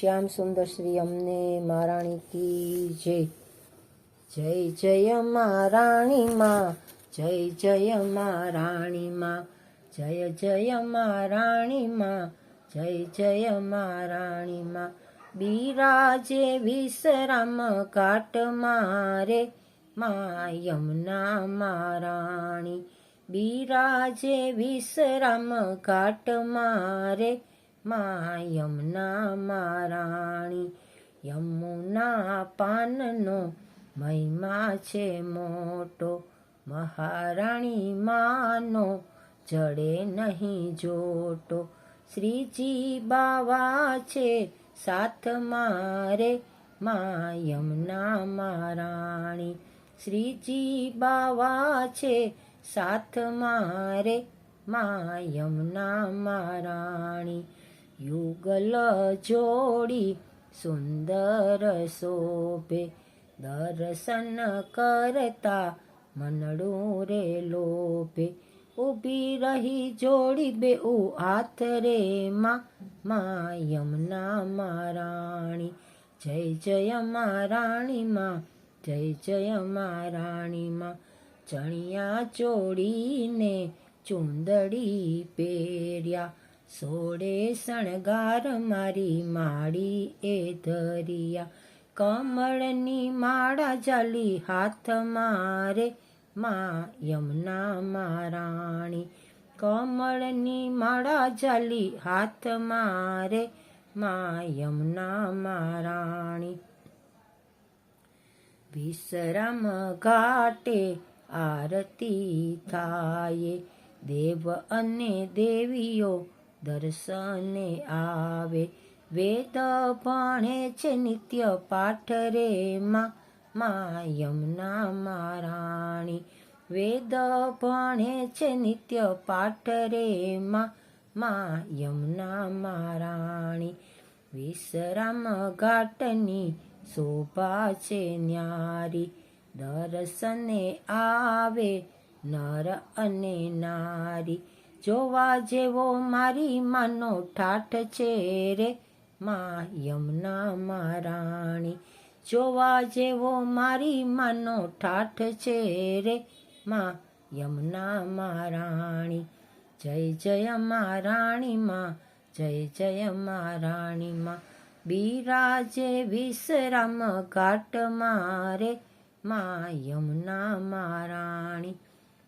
શ્યામ સુંદર શ્રી અમને મહારાણી કી જય. જય જય મહારાણી માં જય જય મહારાણી માં જય જય મહારાણી માં જય જય મહારાણી માં બિરાજે વિશ્રામ કાટ મારે મા યમુના મહારાણી. બિરાજે વિશ્રામ ઘાટ મારે મા યમુના મહારાણી, યમુના પાનનો મહિમા છે મોટો. મહારાણી માનો જડે નહીં જોટો. શ્રીજી બાવા છે સાથ મારે મા યમુના મહારાણી. શ્રીજી બાવા છે સાથ મારે મા યમુના મહારાણી. યુગલ જોડી સુંદર શોભે દર્શન કરતા મનડું રે લોભે. ઊભી રહી જોડી બે ઉ હાથ રે માં રાણી. મહારાણી જય જય મહારાણી માં, જય જય મહારાણી માં. ચણિયા ચોડીને ચુંદડી પહેર્યા. સોળે શણગાર મારી માળી એ ધરિયા. કમળની માળા જાલી હાથ મારે મા યમુના મારાણી કમળની માળા જાલી હાથ મારે મા યમુના મારાણી વિશ્રામ ઘાટે આરતી થાય. દેવ અને દેવીઓ દર્શને આવે, વેદ ભણે છે નિત્ય પાઠ રે માં યમુના મહારાણી. વેદ ભણે છે નિત્ય પાઠ રે માં મા યમુના મહારાણી. વિશ્રામ ઘાટની શોભા છે ન્યારી. દર્શને આવે નર અને નારી. જોવા જેવો મારી માનો ઠાઠ છે રે, મા યમુના મહારાણી. જોવા જેવો મારી માનો ઠાઠ છે રે, મા યમુના મહારાણી. જય જય મહારાણી, માં જય જય મહારાણી, માં બિરાજે વિશ્રામ ઘાટ મારે, મા યમુના મહારાણી.